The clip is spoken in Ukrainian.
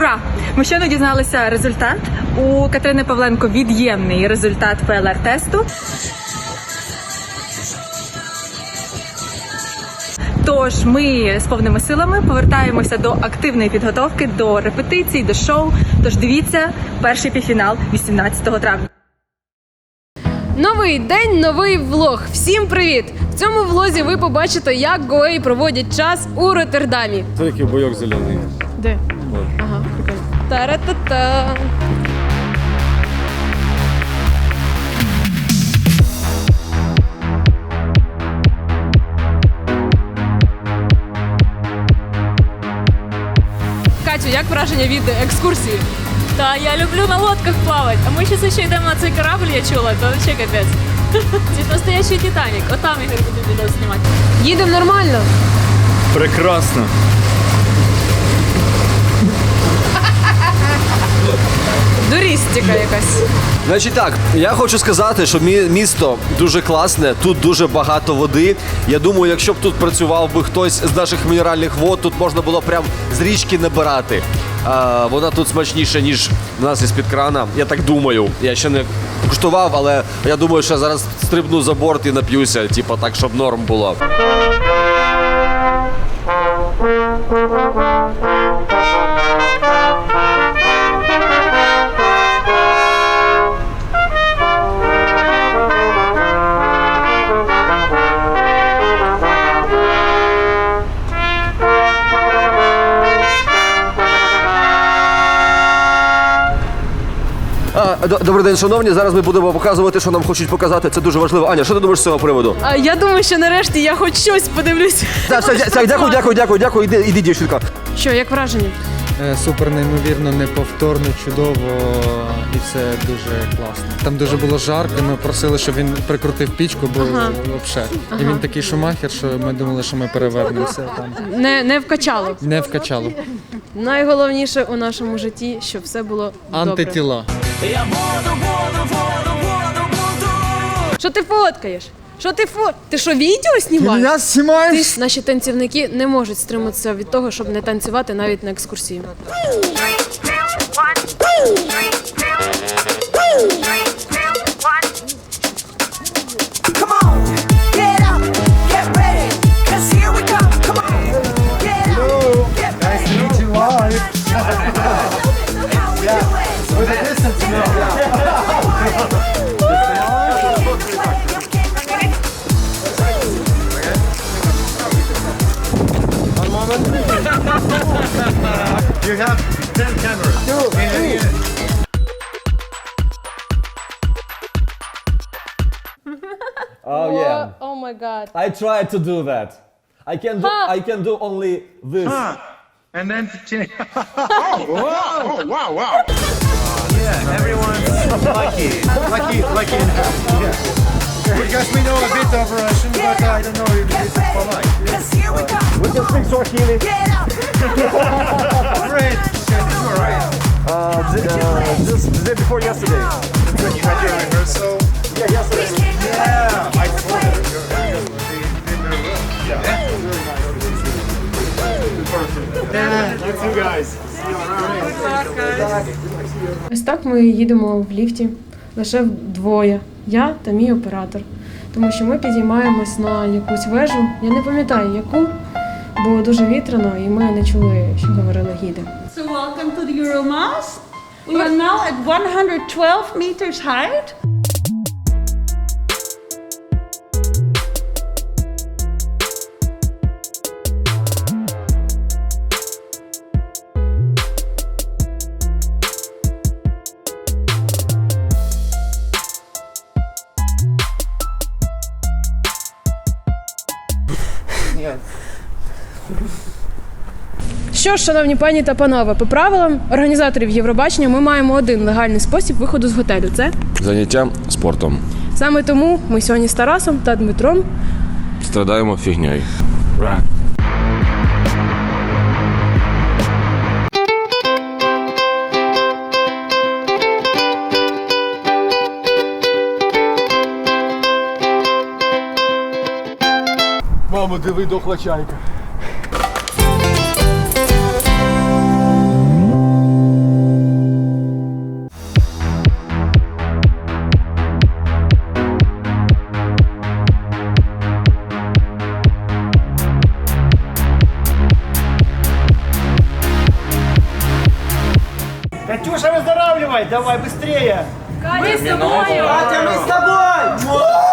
Ура! Ми щойно дізналися результат. У Катерини Павленко від'ємний результат ПЛР-тесту. Тож ми з повними силами повертаємося до активної підготовки, до репетицій, до шоу. Тож дивіться перший півфінал 18 травня. Новий день, новий влог. Всім привіт! В цьому влозі ви побачите, як гоеї проводять час у Роттердамі. Це такий бойок зелений. Де? Ага, прикольно. Та-ра-та-та. Катю, як враження від екскурсії? Та я люблю на лодках плавати, а ми зараз ще йдемо на цей корабль, я чула, то взагалі капець. Це настоящий Титанік. Отам Ігор буде відео знімати. Їдемо нормально. Прекрасно. Дурістика якась. Значить так, я хочу сказати, що мі- місто дуже класне, тут дуже багато води. Я думаю, якщо б тут працював би хтось з наших мінеральних вод, тут можна було прям з річки набирати. А, вона тут смачніша, ніж в нас із-під крана. Я так думаю. Я ще не куштував, але я думаю, що я зараз стрибну за борт і нап'юся, типу так, щоб норм було. Добрий день, шановні. Зараз ми будемо показувати, що нам хочуть показати. Це дуже важливо. Аня, що ти думаєш з цього приводу? А я думаю, що нарешті я хоч щось подивлюся. Так, все, дя- дякую, дякую, дякую, дякую. Іди, іди, дівчинка. Що, як враження? Е, Супер неймовірно, неповторно, чудово і все дуже класно. Там дуже було жарко, ми просили, щоб він прикрутив пічку, бо Ага. взагалі. І він такий шумахер, що ми думали, що ми перевернемося там. Не, не вкачало. Не вкачало. Найголовніше у нашому житті, щоб все було добре. Антитіла. Що ти фоткаєш? Що ти фо? Ти що, відео знімаєш? Я знімаєш? Наші танцівники не можуть стриматися від того, щоб не танцювати навіть на екскурсії. my god. I tried to do that. I can do. Ha! I can do only this. And then, oh, wow, oh, wow, wow. Yeah, everyone. lucky, lucky, lucky in half. Yeah. Because we know a bit of Russian, but uh, I don't know if this is for life. Cause here we come. We can speak Swahili. Get up. Great, all right. Uh, the, uh, just the day before yesterday. Ось так ми їдемо в ліфті лише вдвоє. Я та мій оператор. Тому що ми підіймаємось на якусь вежу. Я не пам'ятаю яку, було дуже вітряно, і ми не чули, що говорили гіди. So welcome to the Euromast. We are now at 112 meters height. Що ж, шановні пані та панове, по правилам організаторів Євробачення ми маємо один легальний спосіб виходу з готелю. Це Заняття спортом. саме тому ми сьогодні з Тарасом та Дмитром Страдаємо фігньою. Мама, диви дохла чайка. Катюша, выздоравливай! Давай быстрее! Катя, мы с тобой! Катя, мы с тобой!